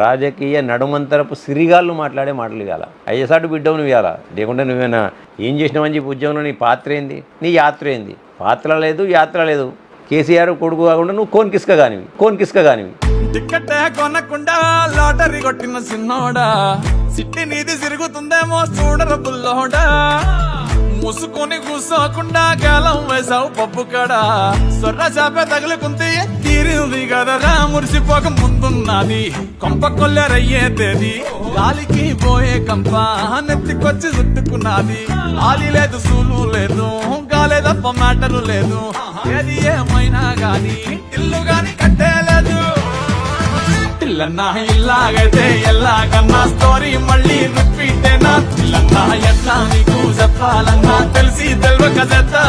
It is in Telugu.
రాజకీయ నడుమంతరపు సిరిగాళ్ళు మాట్లాడే మాటలు ఇవ్వాల. అయ్యేసాటు బిడ్డవు నువ్వు ఇవ్వాలా. లేకుంటే నువ్వేనా ఏం చేసినావని చెప్పి ఉద్యోగంలో నీ పాత్ర ఏంది? నీ యాత్ర ఏంది? పాత్ర లేదు యాత్ర లేదు. కేసీఆర్ కొడుకు కాకుండా నువ్వు కోన్ కిస్క కానివి కోన్ కిస్క కానివి టికెట్ కొనకుండా లాటరీ కొట్టిన సిన్నోడా. సిట్టి నీది సిరుగుతుందేమో చూడరు బుల్లోడా. మూసుకొని కూసోకుండా కాలం వేసావు పప్పు కడా. సొర్ర చేప తగులుకుంటే తీరింది కదరా మురిసిపోక ముందున్నది. కొంప కొల్లెరయ్యే తేది గాలికి పోయే కంప నెత్తికొచ్చి చుట్టుకున్నది ఆలి లేదు సూలు లేదు గాలే తప్ప మ్యాటరు లేదు. ఏది ఏమైనా గాని ఇల్లు గాని కట్టేలేదు పిల్లన్న ఇల్లాగైతే ఎల్లాగన్నా స్టోరీ మళ్ళీ రిపీటేనా? పిల్లన్నా ఎట్లా నీకు చెప్పాలన్నా ব্যথা